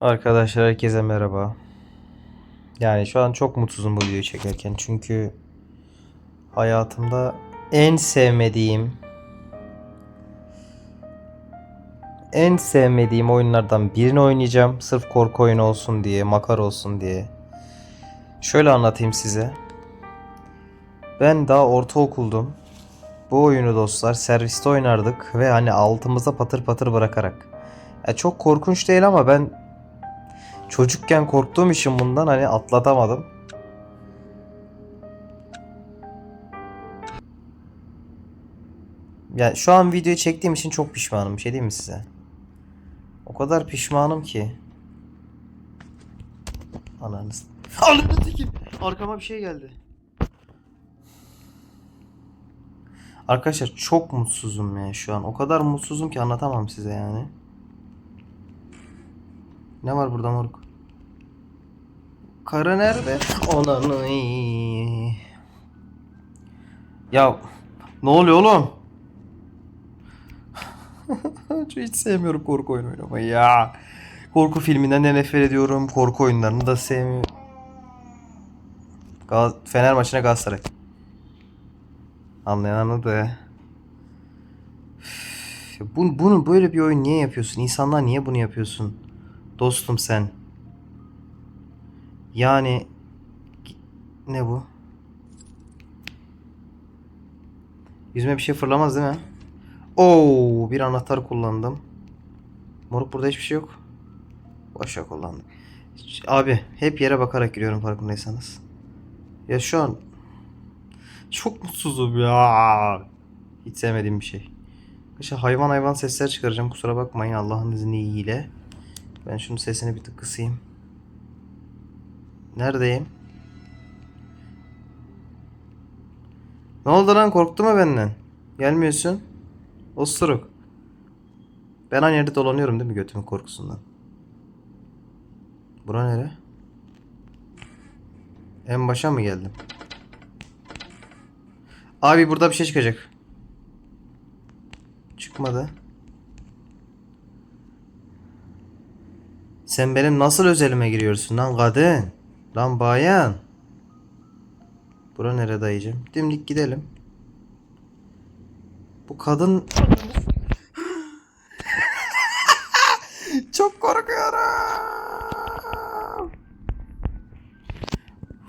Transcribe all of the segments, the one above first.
Arkadaşlar herkese merhaba. Yani şu an çok mutsuzum bu videoyu çekerken çünkü hayatımda en sevmediğim en sevmediğim oyunlardan birini oynayacağım. Sırf korku oyunu olsun diye, makar olsun diye. Şöyle anlatayım size. Ben daha ortaokuldum. Bu oyunu dostlar serviste oynardık ve hani altımıza patır patır bırakarak. Ya çok korkunç değil ama ben çocukken korktuğum için bundan hani atlatamadım. Ya şu an videoyu çektiğim için çok pişmanım. Bir şey diyeyim mi size? O kadar pişmanım ki. Ananız. Ananı tekim. Arkama bir şey geldi. Arkadaşlar çok mutsuzum ya şu an. O kadar mutsuzum ki anlatamam size yani. Ne var burada moruk? Karı nerede? Ananı. Ya ne oluyor oğlum? Hiç sevmiyorum korku oyunu oynamayı ya. Korku filminden de nefret ediyorum. Korku oyunlarını da sevmiyorum. Gal Fener maçına Galatasaray. Anlayan anladı. Üf, Bu, bunu böyle bir oyun niye yapıyorsun? İnsanlar niye bunu yapıyorsun? Dostum sen. Yani ne bu? Yüzüme bir şey fırlamaz değil mi? Oo, bir anahtar kullandım. Moruk burada hiçbir şey yok. Boşa kullandım. Abi hep yere bakarak giriyorum farkındaysanız. Ya şu an çok mutsuzum ya. Hiç sevmediğim bir şey. Arkadaşlar hayvan hayvan sesler çıkaracağım. Kusura bakmayın Allah'ın izniyle. Ben şunun sesini bir tık kısayım. Neredeyim? Ne oldu lan korktu mu benden? Gelmiyorsun. Osuruk. Ben aynı yerde dolanıyorum değil mi götümün korkusundan? Bura nere? En başa mı geldim? Abi burada bir şey çıkacak. Çıkmadı. Sen benim nasıl özelime giriyorsun lan kadın? Lan bayan. Bura nere dayıcım? Dimdik gidelim. Bu kadın... Çok korkuyorum.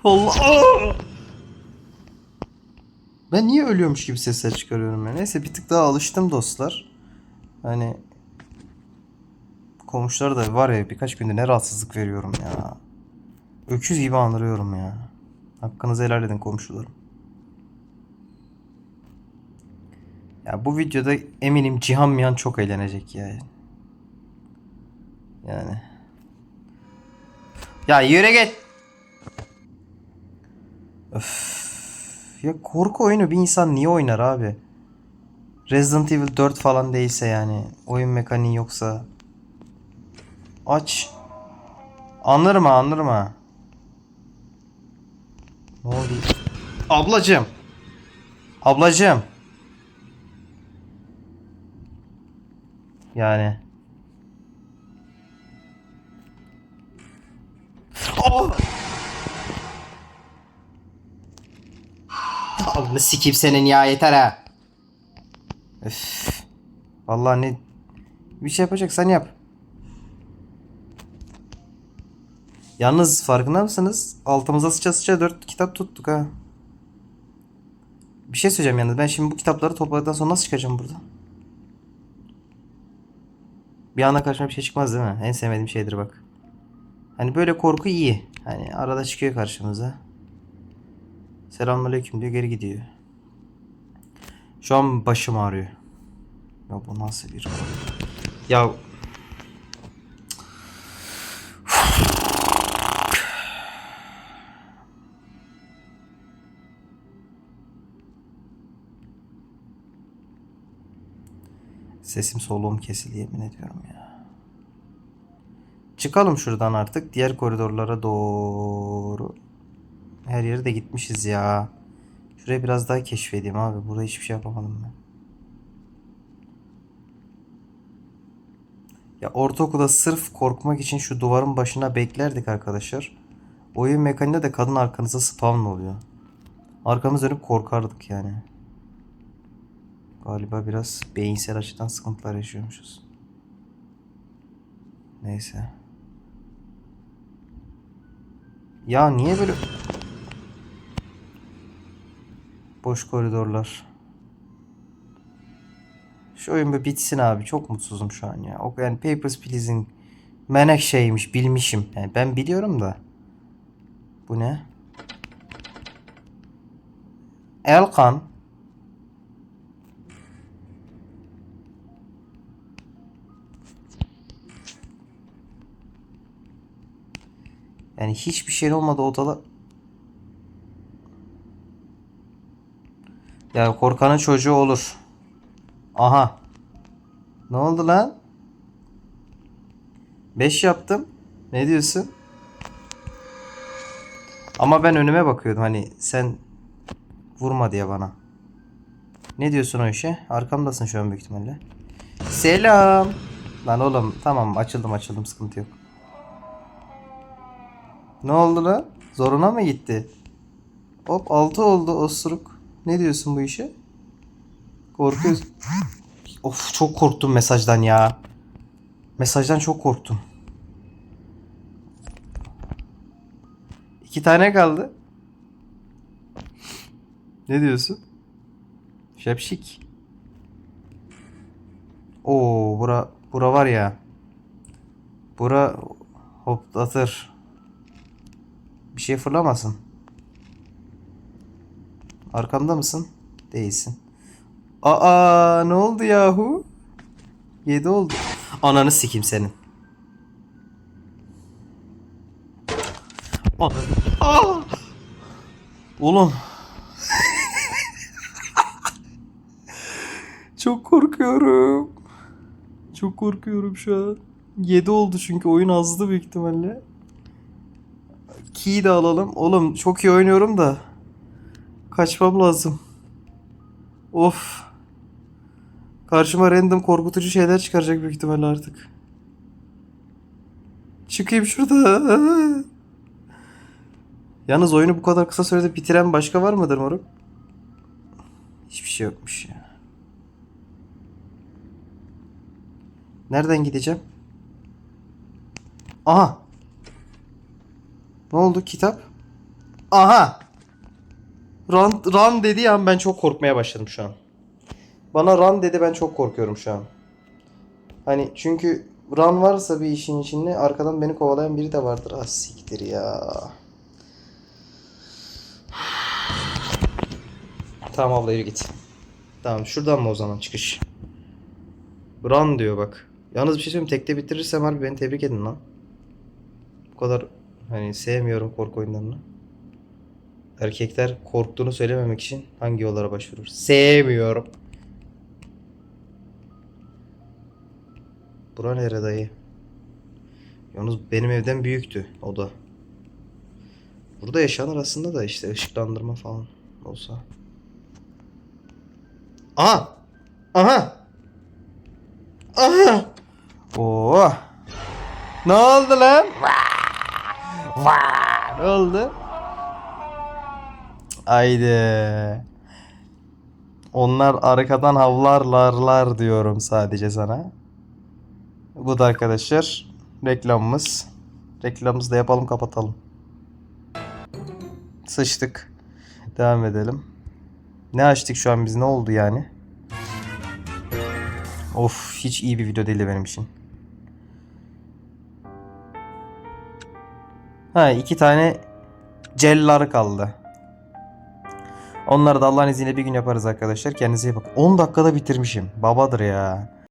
Allah. Ben niye ölüyormuş gibi sesler çıkarıyorum ya? Neyse bir tık daha alıştım dostlar. Hani komşular da var ya birkaç günde ne rahatsızlık veriyorum ya. Öküz gibi andırıyorum ya. Hakkınızı helal edin komşularım. Ya bu videoda eminim Cihan Mihan çok eğlenecek ya. Yani. Ya yürü git. Öf. Ya korku oyunu bir insan niye oynar abi? Resident Evil 4 falan değilse yani. Oyun mekaniği yoksa. Aç. Anlarım ha anlarım ha. Ne oldu? Ablacım. Ablacım. Yani. Oh! Abla sikip senin ya yeter ha. Üf. Vallahi ne bir şey yapacaksan yap. Yalnız farkında mısınız? Altımıza sıça sıça dört kitap tuttuk ha. Bir şey söyleyeceğim yalnız. Ben şimdi bu kitapları topladıktan sonra nasıl çıkacağım buradan? Bir anda karşıma bir şey çıkmaz değil mi? En sevmediğim şeydir bak. Hani böyle korku iyi. Hani arada çıkıyor karşımıza. Selamünaleyküm diyor geri gidiyor. Şu an başım ağrıyor. Ya bu nasıl bir Ya Sesim soluğum kesildi yemin ediyorum ya. Çıkalım şuradan artık diğer koridorlara doğru. Her yere de gitmişiz ya. Şurayı biraz daha keşfedeyim abi. Burada hiçbir şey yapamadım ben. Ya ortaokulda sırf korkmak için şu duvarın başına beklerdik arkadaşlar. Oyun mekaniğinde de kadın arkanıza spawn oluyor. Arkamız dönüp korkardık yani. Galiba biraz beyinsel açıdan sıkıntılar yaşıyormuşuz. Neyse. Ya niye böyle... Boş koridorlar. Şu oyun bir bitsin abi. Çok mutsuzum şu an ya. O yani Papers, Please'in Menekşe'ymiş. Bilmişim. Yani ben biliyorum da. Bu ne? Elkan. Yani hiçbir şey olmadı odada. Ya korkanın çocuğu olur. Aha. Ne oldu lan? 5 yaptım. Ne diyorsun? Ama ben önüme bakıyordum hani sen vurma diye bana. Ne diyorsun o işe? Arkamdasın şu an büyük ihtimalle. Selam. Lan oğlum tamam açıldım açıldım sıkıntı yok. Ne oldu lan? Zoruna mı gitti? Hop 6 oldu osuruk. Ne diyorsun bu işe? Korkuyorsun. Of çok korktum mesajdan ya. Mesajdan çok korktum. İki tane kaldı. Ne diyorsun? Şapşik. Oo bura bura var ya. Bura hoplatır. Bir şey fırlamasın. Arkamda mısın? Değilsin. Aa ne oldu yahu? 7 oldu. Ananı sikim senin. Ananı. Oğlum. Çok korkuyorum. Çok korkuyorum şu an. 7 oldu çünkü oyun azdı büyük ihtimalle. Key'i de alalım. Oğlum çok iyi oynuyorum da. Kaçmam lazım. Of. Karşıma random korkutucu şeyler çıkaracak büyük ihtimalle artık. Çıkayım şurada. Yalnız oyunu bu kadar kısa sürede bitiren başka var mıdır moruk? Hiçbir şey yokmuş ya. Nereden gideceğim? Aha. Ne oldu kitap? Aha. Run, run dediği an ben çok korkmaya başladım şu an. Bana run dedi ben çok korkuyorum şu an. Hani çünkü run varsa bir işin içinde arkadan beni kovalayan biri de vardır. Ah siktir ya. Tamam abla yürü git. Tamam şuradan mı o zaman çıkış? Run diyor bak. Yalnız bir şey söyleyeyim tekte bitirirsem harbi beni tebrik edin lan. Bu kadar hani sevmiyorum korku oyunlarını. Erkekler korktuğunu söylememek için hangi yollara başvurur? Sevmiyorum. Bura nere dayı? Yalnız benim evden büyüktü o da. Burada yaşanır aslında da işte ışıklandırma falan olsa. Aha! Aha! Aha! Oo! Ne oldu lan? Ne oldu? Haydi. Onlar arkadan havlarlarlar diyorum sadece sana. Bu da arkadaşlar reklamımız. Reklamımızı da yapalım kapatalım. Sıçtık. Devam edelim. Ne açtık şu an biz ne oldu yani? Of hiç iyi bir video değildi benim için. Ha iki tane cellar kaldı. Onları da Allah'ın izniyle bir gün yaparız arkadaşlar. Kendinize iyi bakın. 10 dakikada bitirmişim. Babadır ya.